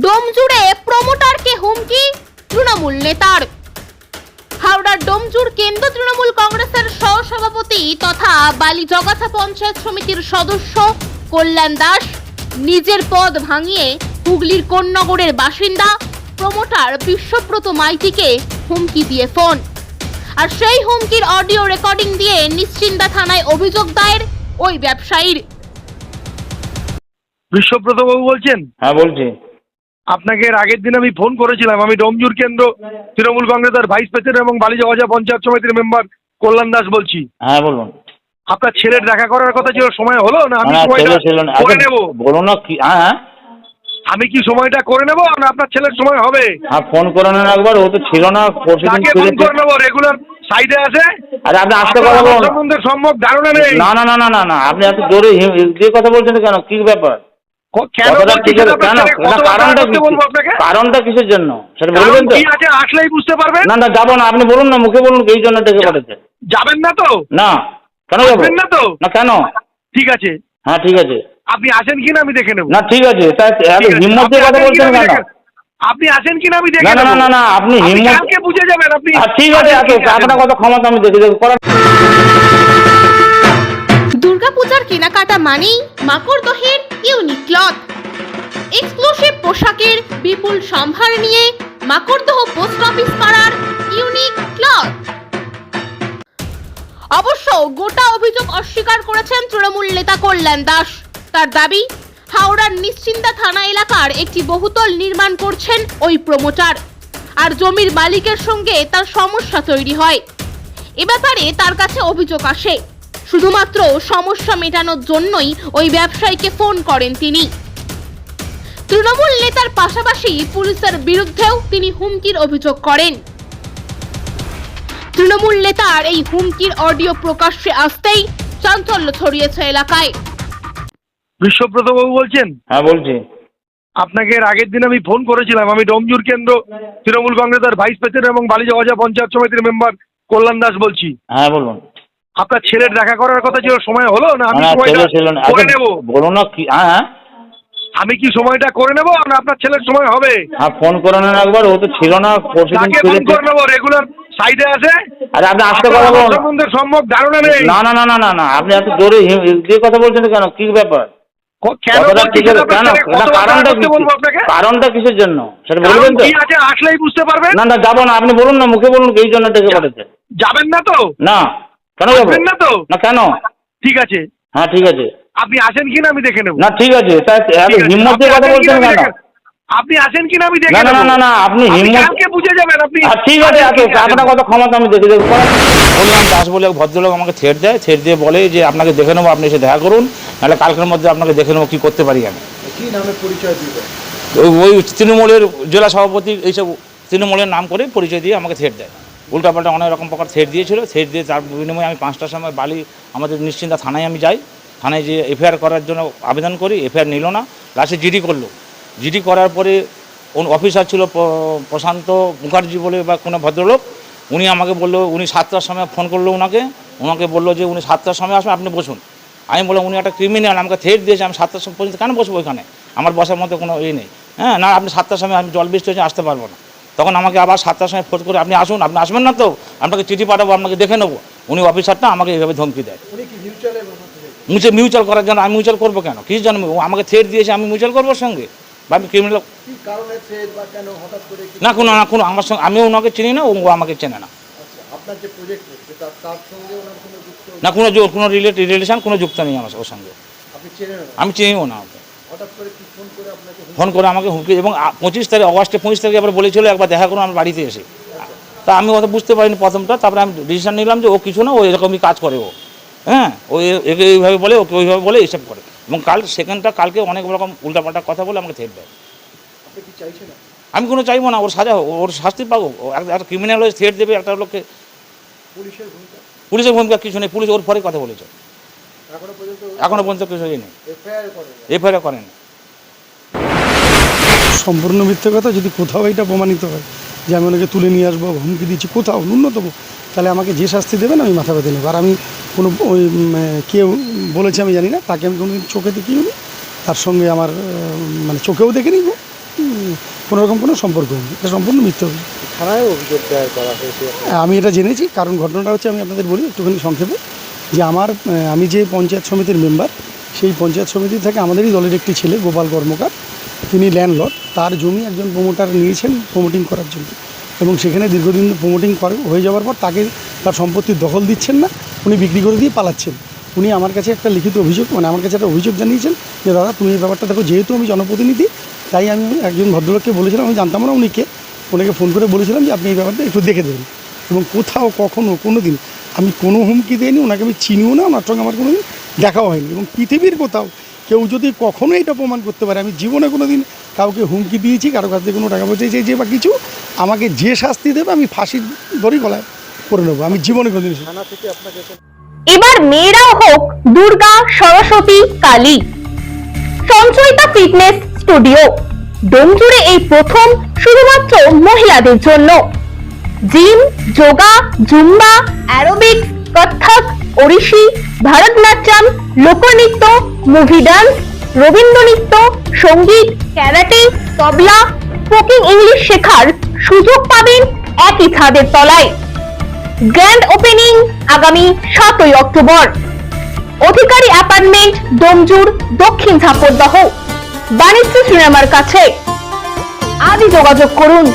ডোম জুড়ে প্রমোটারকে হুমকি তৃণমূল নেতার। হাওড়ার ডোমজুর কেন্দ্র তৃণমূল কংগ্রেসের সহসভাপতি তথা বালি জগাছা পঞ্চায়েত সমিতির সদস্য কল্যাণ দাস নিজের পদ ভাঙিয়ে হুগলির কোন্নগরের বাসিন্দা প্রমোটার বিশ্বব্রত মাইতিকে হুমকি দিয়ে ফোন। আর সেই হুমকির অডিও রেকর্ডিং দিয়ে নিশ্চিন্দা থানায় অভিযোগ দায়ের ওই ব্যবসায়ীর। বিশ্বব্রত বাবু বলছেন? হ্যাঁ বলছি। আপনাকে এর আগের দিন আমি ফোন করেছিলাম। আমি ডোমজুর কেন্দ্র তৃণমূল কংগ্রেসের ভাইস প্রেসিডেন্ট এবং বালিজগজা পঞ্চায়েত সমিতির মেম্বার কল্যাণ দাস বলছি। হ্যাঁ বলুন। আপনার ছেলের দেখা করার কথা ছিল সময় হলো না আমি সময়টা ছিল না। করে আচ্ছা, নেব? বলুন না কি হ্যাঁ হ্যাঁ। আমি কি সময়টা করে নেব না আপনার ছেলের সময় হবে? হ্যাঁ ফোন করে নেন একবার ও তো ছিল না তাকে ফোন করে নেব? রেগুলার সাইডে আছে? আরে আপনি আসতে কথা বলুন। সম্বন্ধে সম্যক ধারণা নেই। না না না না না আপনি এত জোরে কথা বলছেন কেন? কি ব্যাপার? কারণটা কিসের জন্য? সেটা বলবেন তো? আসলেই বুঝতে পারবেন? না না যাব না আপনি বলুন না মুখে বলুন এই জন্য ডেকে পাঠাচ্ছে যাবেন না তো? না কেন যাব? না তো? না কেন? ঠিক আছে। হ্যাঁ ঠিক আছে। আপনি আসেন কিনা আমি দেখে নেব। না ঠিক আছে হিম্মত দিয়ে কথা বলছেন কেন আপনি আসেন কিনা আমি দেখে না না না না না আপনি হিম্মত বুঝে যাবেন আপনি আর ঠিক আছে। আপনার কথা ক্ষমতা আমি দেখে দুর্গাপূজার কেনাকাটা মানেই মাকড়দহের ইউনিক ক্লথ এক্সক্লুসিভ পোশাকের বিপুল সম্ভার নিয়ে মাকড়দহ পোস্ট অফিস পাড়ার ইউনিক ক্লথ অবশ্য গোটা অভিযোগ অস্বীকার করেছেন তৃণমূল নেতা কল্যাণ দাস। তার দাবি, হাওড়ার নিশ্চিন্তা থানা এলাকার একটি বহুতল নির্মাণ করছেন ওই প্রমোটার। আর জমির মালিকের সঙ্গে তার সমস্যা তৈরি হয়। এ ব্যাপারে তার কাছে অভিযোগ আসে। শুধুমাত্র সমস্যা মেটানোর জন্যই ওই ব্যবসায়ীকে ফোন করেন তিনি। তৃণমূল নেতার পাশাপাশি পুলিশের বিরুদ্ধেও তিনি হুমকির অভিযোগ করেন। তৃণমূল নেতার এই হুমকির অডিও প্রকাশ্যে আসতেই চাঞ্চল্য ছড়িয়েছে এলাকায়। বিশ্বব্রত বাবু বলছেন? হ্যাঁ বলছি। আপনাকে এর আগের দিন আমি ফোন করেছিলাম। আমি ডোমজুর কেন্দ্র তৃণমূল কংগ্রেসের ভাইস প্রেসিডেন্ট এবং বালিজগজা পঞ্চায়েত সমিতির মেম্বার কল্যাণ দাস বলছি। হ্যাঁ বলুন। আপনার ছেলের দেখা করার কথা ছিল সময় হলো না আমি সময়টা না। করে আচ্ছা, নেব? বলুন না কি হ্যাঁ হ্যাঁ। আমি কি সময়টা করে নেব না আপনার ছেলের সময় হবে? হ্যাঁ ফোন করে নেন একবার ও তো ছিল না পরশু দিন ফোন করে নেব? রেগুলার সাইডে আছে? আরে আপনি আসতে কথা বলুন। সম্বন্ধে সম্যক ধারণা নেই। না না না না না না আপনি এত জোরে দিয়ে কথা বলছেন কেন? কি ব্যাপার? না কারণটা কিসের জন্য? সেটা বলবেন তো। আছে? আসলেই বুঝতে পারবেন? না না যাব না আপনি বলুন না মুখে বলুন এই জন্য ডেকে পাঠাচ্ছে যাবেন না তো? না। কেন যাব না তো? না কেন? ঠিক আছে। হ্যাঁ ঠিক আছে। আপনি আসেন কিনা আমি দেখে নেব। না ঠিক আছে তাই এত হিম্মত দিয়ে কথা বলছেন কেন আপনি আসেন কিনা আমি দেখে না না না না না আপনি হিম্মত কালকে বুঝে যাবেন আপনি ঠিক আছে কিনা আসেন। আপনার ক্ষমতা আমি দেখে বললাম দাস বলে এক ভদ্রলোক আমাকে ছেড় দেয় ছেড় দিয়ে বলে যে আপনাকে দেখে নেব আপনি এসে দেখা করুন নাহলে কালকের মধ্যে আপনাকে দেখে নেব কী করতে পারি আমি। কি নামে পরিচয় দিবে? ওই ওই তৃণমূলের জেলা সভাপতি এইসব তৃণমূলের নাম করে পরিচয় দিয়ে আমাকে ছেড় দেয়। উল্টাপাল্টা অনেক রকম প্রকার ছেড় দিয়েছিল। ছেড় দিয়ে তার বিনিময়ে আমি পাঁচটার সময় বালি আমাদের নিশ্চিন্তা থানায় আমি যাই। থানায় যে এফআইআর করার জন্য আবেদন করি, এফআইআর নিল না। লাস্টে জিডি করল। জিডি করার পরে ওন অফিসার ছিল প্রশান্ত মুখার্জি বলে বা কোনো ভদ্রলোক, উনি আমাকে বলল, উনি সাতটার সময় ফোন করল ওনাকে ওনাকে বলল যে উনি সাতটার সময় আসবেন, আপনি বসুন। আমি বললাম, উনি একটা ক্রিমিনাল আমাকে থেট দিয়েছে, আমি সাতটার সময় পর্যন্ত কেন বসবো ওইখানে আমার বসার মতো কোনো ইয়ে নেই। হ্যাঁ না, আপনি সাতটার সময় আমি জল বৃষ্টি হচ্ছে আসতে পারব না। তখন আমাকে আবার সাতটার সময় ফোন করে আপনি আসুন আপনি আসবেন না তো? আপনাকে চিঠি পাঠাবো আপনাকে দেখে নেব। উনি অফিসারটা আমাকে এইভাবে ধমকি দেয়। কি মুছে মিউচুয়াল করার জন্য আমি মিউচুয়াল করব কেন? কিছু জানব ও আমাকে থেট দিয়েছে আমি মিউচুয়াল করব সঙ্গে? বা আমি ক্রিমিনাল কি কি না কোনো না কোনো আমার সঙ্গে আমিও ওনাকে চিনি না ও আমাকে চেনে না। আচ্ছা না কোনো কোনো রিলেট রিলেশন কোনো যুক্ত নেই আমার ওর সঙ্গে। আমি চিনিও না ওকে। কি ফোন করে আমাকে হুমকি এবং পঁচিশ তারিখ অগস্টে পঁচিশ তারিখে আবার বলেছিল একবার দেখা করুন আমার বাড়িতে এসে। তা আমি অত বুঝতে পারিনি প্রথমটা তারপরে আমি ডিসিশন নিলাম যে ও কিছু না ও এরকমই কাজ করে ও। হ্যাঁ ও একে এইভাবে বলে ওকে ওইভাবে বলে এইসব করে। এবং কাল সেকেন্ডটা কালকে অনেক রকম উল্টাপাল্টা কথা বলে আমাকে থেট দেয়। আমি কোনো চাইব না ওর সাজা হোক, ওর শাস্তি পাবো। একটা ক্রিমিনাল হয়ে থেট দেবে একটা লোককে। পুলিশের ভূমিকা? পুলিশের ভূমিকা কিছু নেই পুলিশ ওর পরে কথা বলেছে। এখনও পর্যন্ত কিছু নেই এফআইআর করেন। সম্পূর্ণ মিথ্যে কথা যদি কোথাও এটা প্রমাণিত হয় যে আমি ওনাকে তুলে নিয়ে আসব হুমকি দিচ্ছি কোথাও ন্যূনতম তাহলে আমাকে যে শাস্তি দেবেন আমি মাথা ব্যথা নেব। আর আমি কোনো ওই কেউ বলেছে আমি জানি না তাকে আমি কোনোদিন চোখে দেখিনি তার সঙ্গে আমার মানে চোখেও দেখে নিব উম, কোনো সম্পর্ক নেই। এটা সম্পূর্ণ মিথ্যে থানায় অভিযোগ দায়ের করা হয়েছে। আমি এটা জেনেছি কারণ ঘটনাটা হচ্ছে আমি আপনাদের বলি একটুখানি সংক্ষেপে। যে আমার আমি যে পঞ্চায়েত সমিতির মেম্বার সেই পঞ্চায়েত সমিতি থেকে আমাদেরই দলের একটি ছেলে, গোপাল কর্মকার, তিনি ল্যান্ডলর্ড তার জমি একজন প্রোমোটার নিয়েছেন প্রোমোটিং করার জন্য। এবং সেখানে দীর্ঘদিন প্রোমোটিং হয়ে যাওয়ার পর তাকে তার সম্পত্তির দখল দিচ্ছেন না, উনি বিক্রি করে দিয়ে পালাচ্ছেন। উনি আমার কাছে একটা লিখিত অভিযোগ মানে আমার কাছে একটা অভিযোগ জানিয়েছেন যে, দাদা, তুমি এই ব্যাপারটা দেখো, যেহেতু আমি জনপ্রতিনিধি, তাই আমি একজন ভদ্রলোককে বলেছিলাম, আমি জানতাম না উনিকে ওনাকে ফোন করে বলেছিলাম যে, আপনি এই ব্যাপারটা একটু দেখে দেবেন। এবং কোথাও কখনও কোনো দিন আমি কোনো হুমকি দিইনি, ওনাকে আমি চিনিও না, ওনার সঙ্গে আমার কোনো দিন দেখাও হয়নি। এবং পৃথিবীর কোথাও কেউ যদি কখনো এটা প্রমাণ করতে পারে, আমি জীবনে কোনো দিন কাউকে হুমকি দিয়েছি, কারও কাছ থেকে কোনো টাকা পয়সা চেয়েছি বা কিছু, আমাকে যে শাস্তি দেবে আমি ফাঁসির দড়ি গলায় করে নেব। আমি জীবনে কোনো দিন এবার মেয়েরাও হোক Durga, Saraswati, Kali. Sanchayita fitness studio. ডোমজুড়ে এই প্রথম, শুধুমাত্র মহিলাদের জন্য। Gym, yoga, zumba aerobics Kathak Odissi, Bharatanatyam, লোকনৃত্য, মুভি ডান্স, রবীন্দ্রনৃত্য, সংগীত, ক্যারাটে, তবলা, স্পোকিং ইংলিশ শেখার সুযোগ পাবেন একই ছাদের তলায়। গ্র্যান্ড ওপেনিং আগামী সাতই অক্টোবর। অধিকারী অ্যাপার্টমেন্ট ডোমজুর দক্ষিণ ঝাপরদহ বাণিজ্য সিনেমার কাছে। আজই যোগাযোগ করুন।